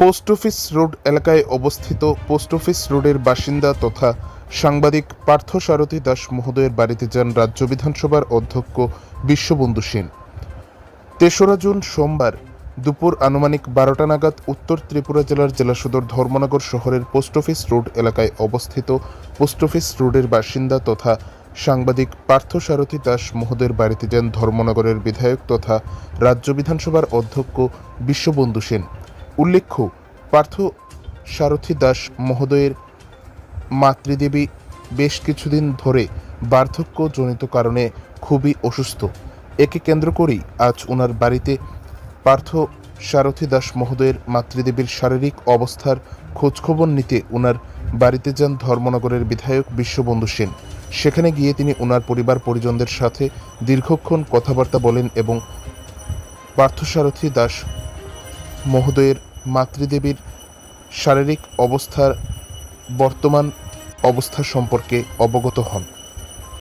Post office road এলাকায় অবস্থিত post office রোডের বাসিন্দা তথা সাংবাদিক পার্থসারথী দাস মহোদয়ের বাড়িতে যান রাজ্য বিধানসভার অধ্যক্ষ বিশ্ববন্ধু সেন। তেসরা জুন সোমবার দুপুর আনুমানিক বারোটা নাগাদ উত্তর ত্রিপুরা জেলার জেলা সদর ধর্মনগর শহরের পোস্ট অফিস রোড এলাকায় অবস্থিত পোস্ট অফিস রোডের বাসিন্দা তথা সাংবাদিক পার্থসারথী দাস মহোদয়ের বাড়িতে যান ধর্মনগরের বিধায়ক তথা রাজ্য বিধানসভার অধ্যক্ষ বিশ্ববন্ধু সেন। উল্লেখ্য, পার্থ সারথী দাস মহোদয়ের মাতৃদেবী বেশ কিছুদিন ধরে বার্ধক্যজনিত কারণে খুবই অসুস্থ। একে কেন্দ্র করেই আজ ওনার বাড়িতে পার্থ সারথী দাস মহোদয়ের মাতৃদেবীর শারীরিক অবস্থার খোঁজখবর নিতে ওনার বাড়িতে যান ধর্মনগরের বিধায়ক বিশ্ববন্ধু সেন। সেখানে গিয়ে তিনি ওনার পরিবার পরিজনদের সাথে দীর্ঘক্ষণ কথাবার্তা বলেন এবং পার্থসারথী দাস মহোদয়ের মাতৃদেবীর শারীরিক অবস্থার বর্তমান অবস্থা সম্পর্কে অবগত হন।